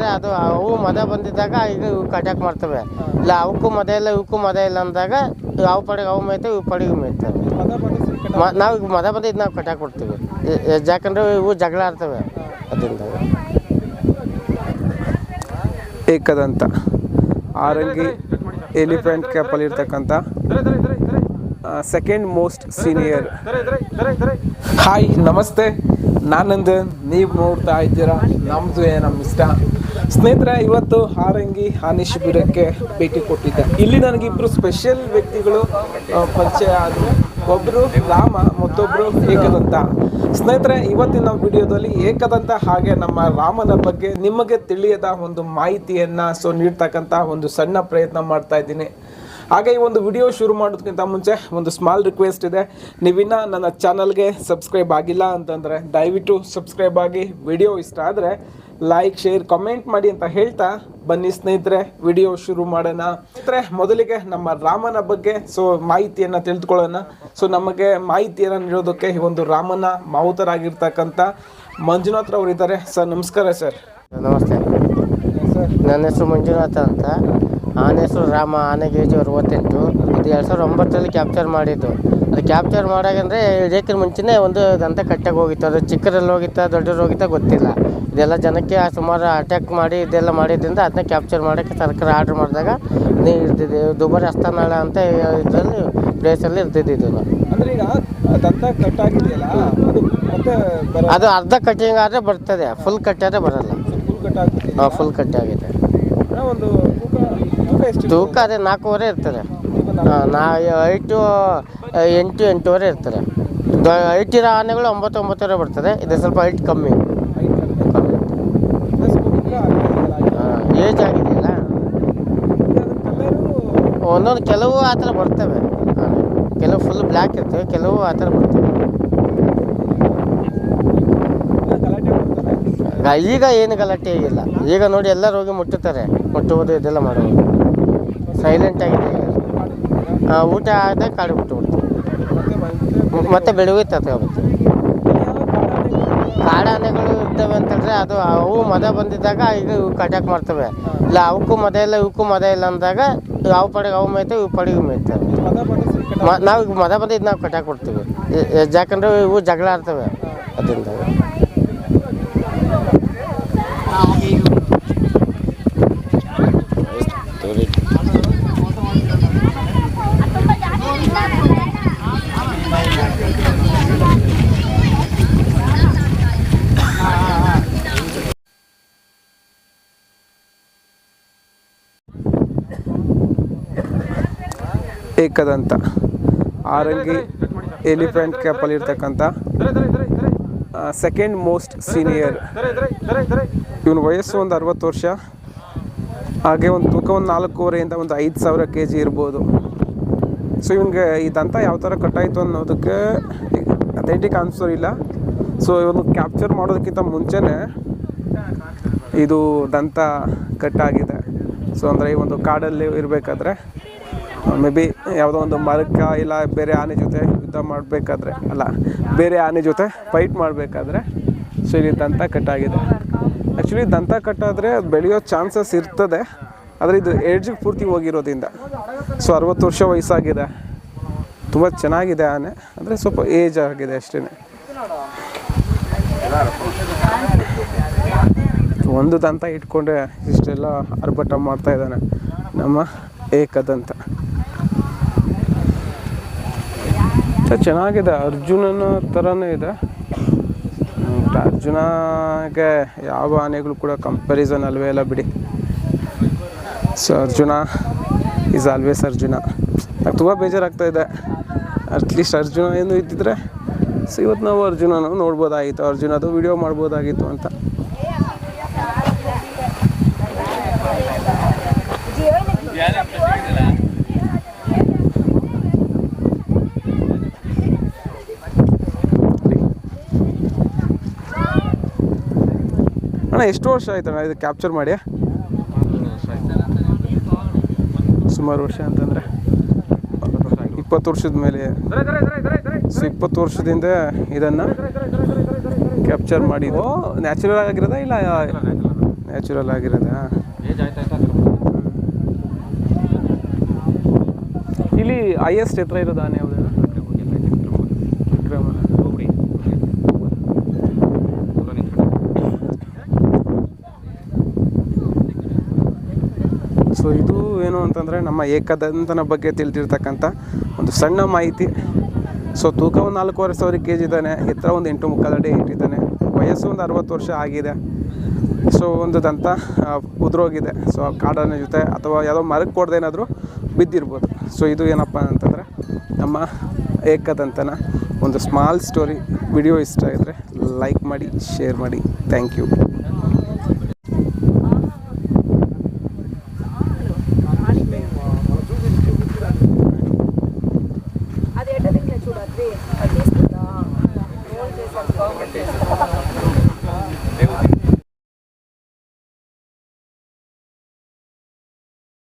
ಅಂತಂದ್ರೆ ಅದು ಅವು ಮದ ಬಂದಿದ್ದಾಗ ಈಗ ಇವು ಕಟ್ಯಾಕ್ ಮಾಡ್ತವೆ. ಇಲ್ಲ ಅವಕ್ಕೂ ಮದ ಇಲ್ಲ ಇವಕ್ಕೂ ಮದ ಇಲ್ಲ ಅಂದಾಗ ಅವು ಪಡೆಗೆ ಅವು ಮೇಯ್ತವೆ ಇವು ಪಡೆಗೆ ಮೇಯ್ತವೆ. ನಾವು ಈಗ ಮದ ಬಂದಿದ್ದು ನಾವು ಕಟ್ಟಾಕ್ ಕೊಡ್ತೀವಿ ಯಾಕಂದ್ರೆ ಇವು ಜಗಳ ಆಡ್ತವೆ ಅದರಿಂದ. ಏಕದಂತ. ಆರಂಗಿ ಎಲಿಫೆಂಟ್ ಕ್ಯಾಪಲ್ಲಿ ಇರ್ತಕ್ಕಂಥ ಸೆಕೆಂಡ್ ಮೋಸ್ಟ್ ಸೀನಿಯರ್ ಹಾಯ್ ನಮಸ್ತೆ. ನಾನಂದು ನೀವು ನೋಡ್ತಾ ಇದ್ದೀರಾ? ನಮ್ಮದು ನಮ್ಮ ಇಷ್ಟ. ಸ್ನೇಹಿತರೆ ಇವತ್ತು ಹಾರಂಗಿ ಹಾನಿ ಶಿಬಿರಕ್ಕೆ ಭೇಟಿ ಕೊಟ್ಟಿದ್ದೆ. ಇಲ್ಲಿ ನನಗಿಬ್ರು ಸ್ಪೆಷಲ್ ವ್ಯಕ್ತಿಗಳು ಪರಿಚಯ ಆದರು. ಒಬ್ಬರು ರಾಮ ಮತ್ತೊಬ್ಬರು ಏಕದಂತ. ಸ್ನೇಹಿತರೆ ಇವತ್ತಿನ ವಿಡಿಯೋದಲ್ಲಿ ಏಕದಂತ ಹಾಗೆ ನಮ್ಮ ರಾಮನ ಬಗ್ಗೆ ನಿಮಗೆ ತಿಳಿಯದ ಒಂದು ಮಾಹಿತಿಯನ್ನ ಸೊ ನೀಡ್ತಕ್ಕಂಥ ಒಂದು ಸಣ್ಣ ಪ್ರಯತ್ನ ಮಾಡ್ತಾ ಇದ್ದೀನಿ. ಹಾಗೆ ಈ ಒಂದು ವಿಡಿಯೋ ಶುರು ಮಾಡೋದಕ್ಕಿಂತ ಮುಂಚೆ ಒಂದು ಸ್ಮಾಲ್ ರಿಕ್ವೆಸ್ಟ್ ಇದೆ. ನೀವಿನ್ನ ನನ್ನ ಚಾನಲ್ಗೆ ಸಬ್ಸ್ಕ್ರೈಬ್ ಆಗಿಲ್ಲ ಅಂತಂದರೆ ದಯವಿಟ್ಟು ಸಬ್ಸ್ಕ್ರೈಬ್ ಆಗಿ. ವಿಡಿಯೋ ಇಷ್ಟ ಆದರೆ ಲೈಕ್ ಶೇರ್ ಕಮೆಂಟ್ ಮಾಡಿ ಅಂತ ಹೇಳ್ತಾ ಬನ್ನಿ ಸ್ನೇಹಿತರೆ ವಿಡಿಯೋ ಶುರು ಮಾಡೋಣ. ಸ್ನೇಹಿತರೆ ಮೊದಲಿಗೆ ನಮ್ಮ ರಾಮನ ಬಗ್ಗೆ ಸೊ ಮಾಹಿತಿಯನ್ನು ತಿಳಿದುಕೊಳ್ಳೋಣ. ಸೊ ನಮಗೆ ಮಾಹಿತಿಯನ್ನು ನೀಡೋದಕ್ಕೆ ಈ ಒಂದು ರಾಮನ ಮಾವುತರಾಗಿರ್ತಕ್ಕಂಥ ಮಂಜುನಾಥ್ ರವರು ಇದ್ದಾರೆ ಸರ್ ನಮಸ್ಕಾರ ಸರ್. ನಮಸ್ತೆ. ಸರ್. ನನ್ನ ಹೆಸರು ಮಂಜುನಾಥ ಅಂತ. ಆನೆ ಹೆಸರು ರಾಮ ಆನೆಗೆ ಏಜು ಅರವತ್ತೆಂಟು ಇದು ಎರಡು ಸಾವಿರದ ಒಂಬತ್ತರಲ್ಲಿ ಕ್ಯಾಪ್ಚರ್ ಮಾಡಿದ್ದು. ಅದು ಕ್ಯಾಪ್ಚರ್ ಮಾಡಾಗಂದ್ರೆ ಇದಕ್ಕಿಂತ ಮುಂಚೆನೇ ಒಂದು ದಂತ ಕಟ್ಟಾಗಿ ಹೋಗಿತ್ತು. ಅದು ಚಿಕ್ಕರಲ್ಲಿ ಹೋಗಿತ್ತಾ ದೊಡ್ಡರಲ್ಲಿ ಹೋಗಿತ್ತಾ ಗೊತ್ತಿಲ್ಲ. ಇದೆಲ್ಲ ಜನಕ್ಕೆ ಸುಮಾರು ಅಟ್ಯಾಕ್ ಮಾಡಿ ಇದೆಲ್ಲ ಮಾಡಿದ್ದರಿಂದ ಅದನ್ನ ಕ್ಯಾಪ್ಚರ್ ಮಾಡೋಕ್ಕೆ ಸರ್ಕಾರ ಆರ್ಡ್ರ್ ಮಾಡಿದಾಗ ನೀವು ಇರ್ತಿದ್ದೆ. ದುಬಾರಿ ಅಸ್ತನಾಳ ಅಂತ ಇದರಲ್ಲಿ ಪ್ಲೇಸಲ್ಲಿ ಇರ್ತಿದ್ದಿದ್ದು ಅಂದರೆ ಈಗ ದಂತ ಕಟ್ಟಾಗಿದೆಯಲ್ಲ ಅದು ಮತ್ತೆ ಅದು ಅರ್ಧ ಕಟ್ಟಿಂಗ್ ಆದರೆ ಬರ್ತದೆ. ಫುಲ್ ಕಟ್ಟಾದರೆ ಬರಲ್ಲ. ಫುಲ್ ಕಟ್ ಆಗ್ಬಿಟ್ಟಿದೆ ಹಾಂ ಫುಲ್ ಕಟ್ಟಾಗಿದೆ ಒಂದು ತೂಕ ತೂಕ ಎಷ್ಟು ತೂಕ ಅದೇ ನಾಲ್ಕೂವರೆ ಇರ್ತದೆ. ನಾ ಐಟು ಎಂಟು ಎಂಟೂವರೆ ಇರ್ತದೆ. ಐಟಿರೋ ಆನೆಗಳು ಒಂಬತ್ತು ಒಂಬತ್ತುವರೆ ಬರ್ತದೆ. ಇದು ಸ್ವಲ್ಪ ಐಟ್ ಕಮ್ಮಿ. ಏಜ್ ಆಗಿದೆಯಲ್ಲ ಒಂದೊಂದು ಕೆಲವು ಆ ಥರ ಬರ್ತವೆ. ಕೆಲವು ಫುಲ್ ಬ್ಲ್ಯಾಕ್ ಇರ್ತವೆ ಕೆಲವು ಆ ಥರ ಬರ್ತವೆ. ಈಗ ಏನು ಗಲಾಟೆ ಆಗಿಲ್ಲ ಈಗ ನೋಡಿ ಎಲ್ಲರೂ ಹೋಗಿ ಮುಟ್ಟುತ್ತಾರೆ. ಮುಟ್ಟುವುದು ಇದೆಲ್ಲ ಮಾಡುವುದು. ಸೈಲೆಂಟ್ ಆಗಿದೆ. ಊಟ ಆದ ಕಾಡು ಬಿಟ್ಟು ಬಿಡ್ತೀವಿ ಮತ್ತೆ ಬೆಳಗ್ಗೆ ತಗೊಬರ್ತೀವಿ ಕಾಡಾನೆಗಳು ಇರ್ತವೆ ಅಂತಂದ್ರೆ ಅದು ಅವು ಮದ ಬಂದಿದ್ದಾಗ ಇದು ಇವು ಮಾಡ್ತವೆ. ಇಲ್ಲ ಅವಕ್ಕೂ ಮದ ಇಲ್ಲ ಇವಕ್ಕೂ ಮದ ಇಲ್ಲ ಅಂದಾಗ ಅವು ಪಡೆಗೆ ಅವು ಮೇಯ್ತವೆ ಇವು ಪಡೆಗೆ ಮೇಯ್ತವೆ. ನಾವು ಈಗ ಮದ ಬಂದಿದ್ದು ನಾವು ಕಟಾಕ್ ಕೊಡ್ತೀವಿ ಯಾಕಂದ್ರೆ ಇವು ಜಗಳ ಆಡ್ತವೆ. ಅದರಿಂದ ಏಕದಂತ ಆರಂಗಿ ಎಲಿಫೆಂಟ್ ಕ್ಯಾಪಲ್ಲಿ ಇರ್ತಕ್ಕಂಥ ಸೆಕೆಂಡ್ ಮೋಸ್ಟ್ ಸೀನಿಯರ್ ಇವನ ವಯಸ್ಸು ಒಂದು ಅರವತ್ತು ವರ್ಷ ಹಾಗೆ ಒಂದು ತೂಕ ಒಂದು ನಾಲ್ಕೂವರೆಯಿಂದ ಒಂದು ಐದು ಸಾವಿರ ಕೆ ಜಿ ಇರ್ಬೋದು ಸೊ ಇವನಿಗೆ ಈ ದಂತ ಯಾವ ಥರ ಕಟ್ಟಾಯಿತು ಅನ್ನೋದಕ್ಕೆ ಅಥೆಂಟಿಕ್ ಆನ್ಸರ್ ಇಲ್ಲ ಸೊ ಇವನು ಕ್ಯಾಪ್ಚರ್ ಮಾಡೋದಕ್ಕಿಂತ ಮುಂಚೆನೇ ಇದು ದಂತ ಕಟ್ಟಾಗಿದೆ ಸೊ ಅಂದರೆ ಈ ಒಂದು ಕಾಡಲ್ಲಿ ಇರಬೇಕಾದ್ರೆ ಮೇ ಬಿ ಯಾವುದೋ ಒಂದು ಮರಕ್ಕ ಇಲ್ಲ ಬೇರೆ ಆನೆ ಜೊತೆ ಯುದ್ಧ ಮಾಡಬೇಕಾದ್ರೆ ಅಲ್ಲ, ಬೇರೆ ಆನೆ ಜೊತೆ ಫೈಟ್ ಮಾಡಬೇಕಾದ್ರೆ ಸೊ ಇಲ್ಲಿ ದಂತ ಕಟ್ಟಾಗಿದೆ. ಆ್ಯಕ್ಚುಲಿ ದಂತ ಕಟ್ಟಾದರೆ ಅದು ಬೆಳೆಯೋ ಚಾನ್ಸಸ್ ಇರ್ತದೆ, ಆದರೆ ಇದು ಏಜ್ಗೆ ಪೂರ್ತಿ ಹೋಗಿರೋದ್ರಿಂದ. ಸೊ ಅರವತ್ತು ವರ್ಷ ವಯಸ್ಸಾಗಿದೆ. ತುಂಬ ಚೆನ್ನಾಗಿದೆ ಆನೆ ಅಂದರೆ ಸ್ವಲ್ಪ ಏಜ್ ಆಗಿದೆ ಅಷ್ಟೇ ಒಂದು ದಂತ ಇಟ್ಕೊಂಡೆ ಇಷ್ಟೆಲ್ಲ ಅರ್ಭಟ ಮಾಡ್ತಾ ಇದ್ದಾನೆ ನಮ್ಮ ಏಕದಂತ ಮತ್ತೆ ಚೆನ್ನಾಗಿದೆ. ಅರ್ಜುನನ ಥರನೇ ಇದೆ. ಅರ್ಜುನಗೆ ಯಾವ ಆನೆಗಳು ಕೂಡ ಕಂಪ್ಯಾರಿಸನ್ ಅಲ್ವೇ ಇಲ್ಲ ಬಿಡಿ. So Arjuna is always Arjuna. ನಂಗೆ ತುಂಬ ಬೇಜಾರಾಗ್ತಾ ಇದೆ. ಅಟ್ಲೀಸ್ಟ್ ಅರ್ಜುನ ಏನು ಇದ್ದಿದ್ರೆ ಸೊ ಇವತ್ತು ನಾವು ಅರ್ಜುನನ ನೋಡ್ಬೋದಾಗಿತ್ತು. ಅರ್ಜುನದು ವಿಡಿಯೋ ಮಾಡ್ಬೋದಾಗಿತ್ತು ಅಂತ. ಅಣ್ಣ ಎಷ್ಟು ವರ್ಷ ಆಯ್ತಣ್ಣ ಇದು ಕ್ಯಾಪ್ಚರ್ ಮಾಡಿ? ಸುಮಾರು ವರ್ಷ ಅಂತಂದರೆ. ಇಪ್ಪತ್ತು ವರ್ಷದ ಮೇಲೆ. ಸೊ ಇಪ್ಪತ್ತು ವರ್ಷದಿಂದ ಇದನ್ನು ಕ್ಯಾಪ್ಚರ್ ಮಾಡಿದ್ದು. ನ್ಯಾಚುರಲ್ ಆಗಿರೋದಾ ಇಲ್ಲ ನ್ಯಾಚುರಲ್ ಆಗಿರೋದಾ ಇಲ್ಲಿ ಹೈಯೆಸ್ಟ್ ಎತ್ತರ ಇರೋದು ಆನೆ ಯಾವ್ದು? ಸೊ ಇದು ಏನು ಅಂತಂದರೆ ನಮ್ಮ ಏಕದಂತನ ಬಗ್ಗೆ ತಿಳಿದಿರ್ತಕ್ಕಂಥ ಒಂದು ಸಣ್ಣ ಮಾಹಿತಿ. ಸೊ ತೂಕ ಒಂದು ನಾಲ್ಕೂವರೆ ಸಾವಿರ ಕೆ ಜಿ ಇದ್ದಾನೆ, ಎತ್ತರ ಒಂದು ಎಂಟು ಮುಕ್ಕಾಲು ಅಡಿ ಇಟ್ಟಿದ್ದಾನೆ ವಯಸ್ಸು ಒಂದು ಅರವತ್ತು ವರ್ಷ ಆಗಿದೆ. ಸೊ ಒಂದು ದಂತ ಉದುರೋಗಿದೆ. ಸೊ ಕಾಡನ ಜೊತೆ ಅಥವಾ ಯಾವುದೋ ಮರಕ್ಕೆ ಕೊಡ್ದೇನಾದರೂ ಬಿದ್ದಿರ್ಬೋದು. ಸೊ ಇದು ಏನಪ್ಪ ಅಂತಂದರೆ ನಮ್ಮ ಏಕದಂತನ ಒಂದು ಸ್ಮಾಲ್ ಸ್ಟೋರಿ ವಿಡಿಯೋ ಇಷ್ಟ ಆಗಿದ್ರೆ ಲೈಕ್ ಮಾಡಿ ಶೇರ್ ಮಾಡಿ. ಥ್ಯಾಂಕ್ ಯು అది ఎట్ట తింటే చూడద్ది అది తీసుకుందా ఫోన్ చేశాను.